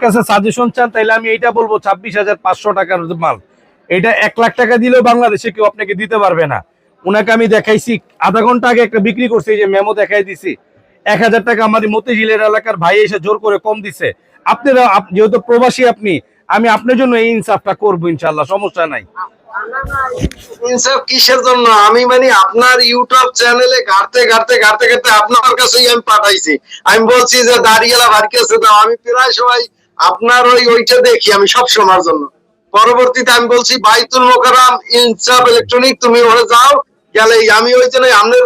কাছে সাজেশন চান, তাইলে আমি এইটা বলব, ছাব্বিশ হাজার পাঁচশো টাকার মাল। এটা এক লাখ টাকা দিলেও বাংলাদেশে কেউ আপনাকে দিতে পারবে না। ওনাকে আমি দেখাইছি, আধা ঘণ্টা আগে একটা বিক্রি করছি যে মেমো দেখাই দিছি। এক হাজার টাকা আমাদের মতিঝিলের এলাকার ভাই এসে জোর করে কম দিছে। আপনারা যেহেতু প্রবাসী আপনি, আমি আপনার জন্য এই ইনসাফটা করব ইনশাল্লাহ সমস্যা নাই। কিসের জন্য? আমি মানে আপনার ইউটিউব চ্যানেলে ঘাটতে ঘাটতে ঘাটতে ঘাটতে আপনার কাছেই আমি পাঠাইছি। আমি বলছি যে দাও। আমি প্রায় সময় আপনার ওই ওইটা দেখি আমি সব সময়ের জন্য। পরবর্তীতে আমি বলছি বাইতুল মোকারাম ইনসাফ ইলেকট্রনিক তুমি ওখানে যাও গেলে আমি ওই জন্য আপনার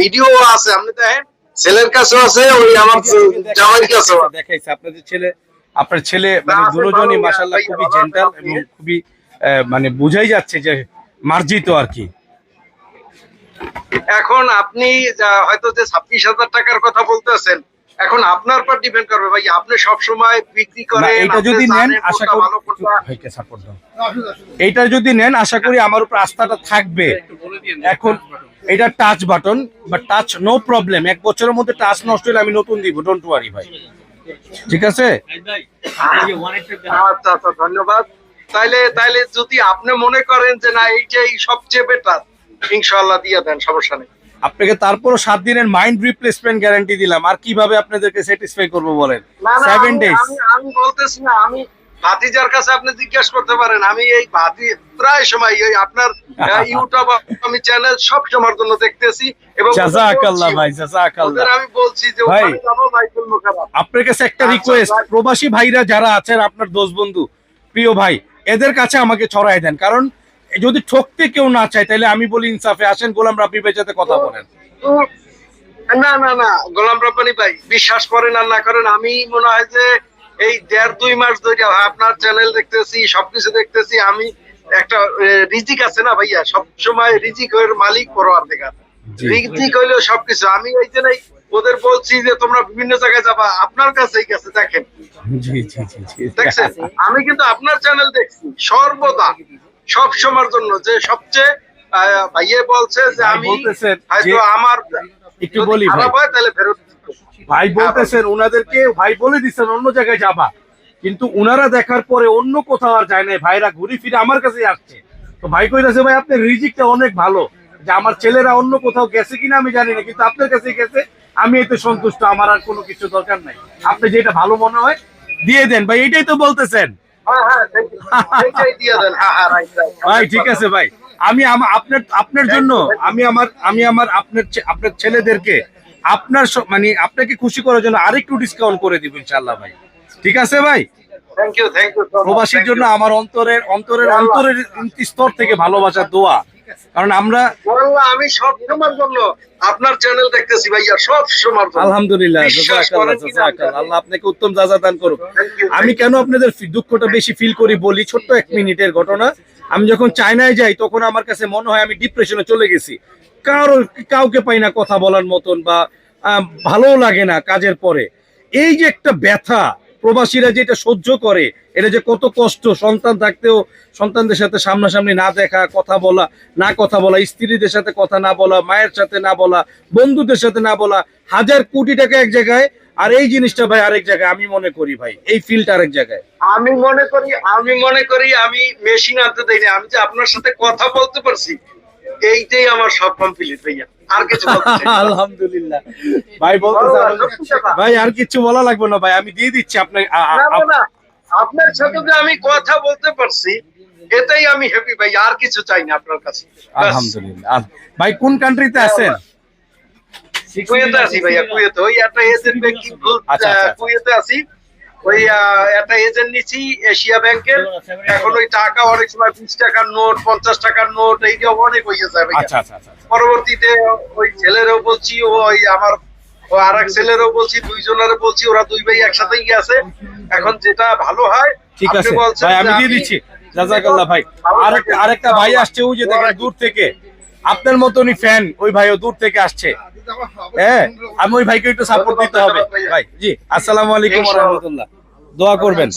ভিডিও আছে আপনি দেখেন ছেলের কাছেও আছে ওই আমার জামাইয়ের কাছেও দেখাইছে আপনাদের ছেলে আপনার ছেলে মানে দুজনই ভাই, খুবই জেন্টাল এবং খুবই মানে বোঝাই যাচ্ছে যে মার্জিত আর কি। এখন আপনি হয়তো যে ছাব্বিশ হাজার টাকার কথা বলতেছেন এখন আপনার পর ডিপেন্ড করবে ভাই। আপনি সব সময় বিক্রি করেন আপনি যদি নেন আশা করি ভাইকে support দাও। এইটা যদি নেন আশা করি আমার উপর আস্থাটা থাকবে। এখন এটা টাচ বাটন বা টাচ নো প্রবলেম এক বছরের মধ্যে টাচ নষ্ট হলে আমি নতুন দিব ডোন্ট ওয়ারি ভাই। ঠিক আছে? আচ্ছা আচ্ছা ধন্যবাদ। তাইলে তাইলে যদি আপনি মনে করেন যে না এইটাই সবচেয়ে বেটার ইনশাআল্লাহ দিয়ে দেন সমস্যা নেই। আপনাকে তারপরও সাত দিনের মাইন্ড রিপ্লেসমেন্ট গ্যারান্টি দিলাম। আর কীভাবে আপনাদেরকে স্যাটিসফাই করব বলেন? সেভেন ডেজ আমি- বলতেছি না আমি ভাতিজার কাছে আপনি জিজ্ঞাসা করতে পারেন। আমি এই ভাতি প্রায় সময় এই আপনার ইউটিউব আমি চ্যানেল সব সময়ের জন্য দেখতেছি এবং বলছি- ভাই জাজাকাল্লাহ। ওদের আমি বলছি যে ভাই। আপনার কাছে একটা আচ্ছা, রিকোয়েস্ট প্রবাসী ভাইরা যারা আছেন আপনার দোষ বন্ধু প্রিয় ভাই এদের কাছে আমাকে ছড়াই দেন। কারণ যদি ঠকতে কেউ না চায় তাহলে আমি বলি ইনসাফে। আসেন গোলাম রাব্বি ভাই সাথে কথা বলেন। না না না গোলাম রব্বানি ভাই বিশ্বাস করেন আর না করেন আমি মনে হয় যে এই দেড় দুই মাস ধরে আপনার চ্যানেল দেখতেছি সবকিছু দেখতেছি আমি একটা রিজিক আছে না ভাইয়া? সব সময় রিজিক এর মালিক পরোয়ার দেখা রিজিক হইলেও সবকিছু। আমি এই যে নাই ওদের বলছি যে তোমরা বিভিন্ন জায়গায় যাবা আপনার কাছেই গেছে দেখেন। জি জি জি জি। দেখছেন? আমি কিন্তু আপনার চ্যানেল দেখছি সর্বদা। সব সময়ের জন্য যে সবচেয়ে ভাইয়ে বলছে যে আমি হয়তো আমার একটু বলি ভাই। খারাপ হয় তাহলে ফেরত ভাই বলতেছেন ওনাদেরকে ভাই বলে দিচ্ছেন অন্য জায়গায় যাবা। কিন্তু ওনারা দেখার পরে অন্য কোথাও আর যায় নাই। ভাইরা ঘুরে ফিরে আমার কাছে আসছে। তো ভাই কইতাছে ভাই আপনার রিজিকটা অনেক ভালো। যে আমার ছেলেরা অন্য কোথাও গেছে কিনা আমি জানি না কিন্তু আপনার কাছে গেছে। আমি এতে সন্তুষ্ট আমার আর কোনো কিছু দরকার নাই। আপনি যেটা ভালো মনে হয় দিয়ে দেন। ভাই এটাই তো বলতেছেন। হ্যাঁ হ্যাঁ হ্যাঁ. ভাই ঠিক আছে ভাই। আমি আপনার আপনার জন্য আমি আমার আমি আমার আপনার আপনার ছেলেদেরকে আপনার মানে আপনাকে খুশি করার জন্য আরেকটু ডিসকাউন্ট করে দিব ইনশাল্লাহ ভাই। ঠিক আছে ভাই? প্রবাসীর জন্য আমার অন্তরের অন্তরের অন্তরের স্তর থেকে ভালোবাসা দোয়া। কারণ আমরা আমি সব সময়ের জন্য আপনার চ্যানেল দেখতেছি ভাইয়া সব সময়ের জন্য। আলহামদুলিল্লাহ। আল্লাহ আপনাকে উত্তম জাযা দান করুক। আমি কেন আপনাদের দুঃখটা বেশি ফিল করি বলি? ছোট্ট এক মিনিটের ঘটনা। আমি যখন চায়নায় যাই তখন আমার কাছে মনে হয় আমি ডিপ্রেশনে চলে গেছি। কারও কাউকে পাই না কথা বলার মতন বা আহ, ভালোও লাগে না কাজের পরে। এই যে একটা ব্যথা প্রবাসীরা যে এটা সহ্য করে, এটা যে কত কষ্ট সন্তান থাকতেও সন্তানদের সাথে সামনাসামনি না দেখা, কথা বলা, না কথা বলা, স্ত্রীদের সাথে কথা না বলা, মায়ের সাথে না বলা, বন্ধুদের সাথে না বলা, হাজার কোটি টাকা এক জায়গায়, আর এই জিনিসটা ভাই আরেক জায়গায় আমি মনে করি ভাই, এই ফিলটা আরেক জায়গায়। আমি মনে করি, আমি মনে করি আমি মেশিন আনতে দেই না আমি যে আপনার সাথে কথা বলতে পারছি, এইটাই আমার সব কমপ্লিট ভাইয়া। আর কিছু। আলহামদুলিল্লাহ। ভাই বলতে বলো, চান- সত্যি কথা। ভাই আর কিছু বলা লাগবে না ভাই আমি দিয়ে দিচ্ছি আপনাকে। আপনার সাথে যে আমি কথা বলতে পারছি এটাই আমি হ্যাপি ভাই আর কিছু চাই না আপনার কাছে। আলহামদুলিল্লাহ ভাই কোন কান্ট্রিতে আছেন? কুয়েতে আছি ভাইয়া কুয়েতে। ওই একটা এজেন্ট ব্যাংকিং আচ্ছা, আচ্ছা। কুয়েতে আছি। ওই একটা এজেন্ট নিছি এশিয়া ব্যাংকের এখন ওই টাকা অনেক সময় বিশ টাকার নোট পঞ্চাশ টাকার নোট এই যে অনেক হয়ে ভাইয়া। আচ্ছা আচ্ছা আচ্ছা। পরবর্তীতে ওই ছেলেরও বলছি ওই আমার আর এক ছেলেরও বলছি দুইজনেরও বলছি ওরা দুই ভাই একসাথেই গেছে। এখন যেটা ভালো হয় ঠিক আছে। ভাই আমি দিয়ে দিচ্ছি। জাজাকাল্লাহ ভাই। আরেকটা আরেকটা ভাই আসছে ওই যে দেখেন দূর থেকে। আপনার মতনই ফ্যান ওই ভাইও দূর থেকে আসছে। হ্যাঁ আমি ওই ভাইকে একটু সাপোর্ট দিতে হবে। ভাই জি আসসালামু আলাইকুম ওয়া রাহমাতুল্লাহ দোয়া করবেন।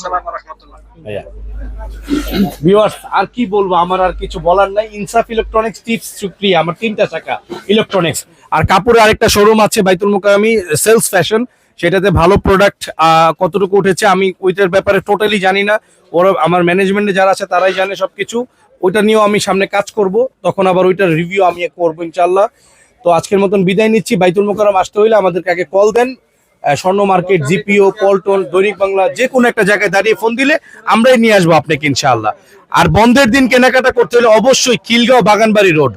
ভিউয়ার্স আর কি বলব আমার আর কিছু বলার নাই। ইনসাফ ইলেকট্রনিক্স টিপস সুপ্রিয়া আমার তিনটা শাখা ইলেকট্রনিক্স আর কাপড়ের আরেকটা শোরুম আছে বাইতুল মুকাররমি সেলস ফ্যাশন সেটাতে ভালো প্রোডাক্ট কতটুকু উঠেছে আমি ওইটার ব্যাপারে টোটালি জানি না। ওরা, আমার ম্যানেজমেন্টে যারা আছে তারাই জানে সব কিছু ওইটা নিয়েও আমি সামনে কাজ করব। তখন আবার ওইটার রিভিউ আমি করব ইনশাল্লাহ তো আজকের মতন বিদায় নিচ্ছি। বাইতুল মোকারম আসতে হইলে আমাদেরকে আগে কল দেন। স্বর্ণ মার্কেট জিপিও, পল্টন, দৈনিক বাংলা যে কোনো একটা জায়গায় দাঁড়িয়ে ফোন দিলে আমরাই নিয়ে আসব আপনাকে ইনশাল্লাহ আর বন্ধের দিন কেনাকাটা করতে হলে অবশ্যই খিলগাঁও বাগানবাড়ি রোড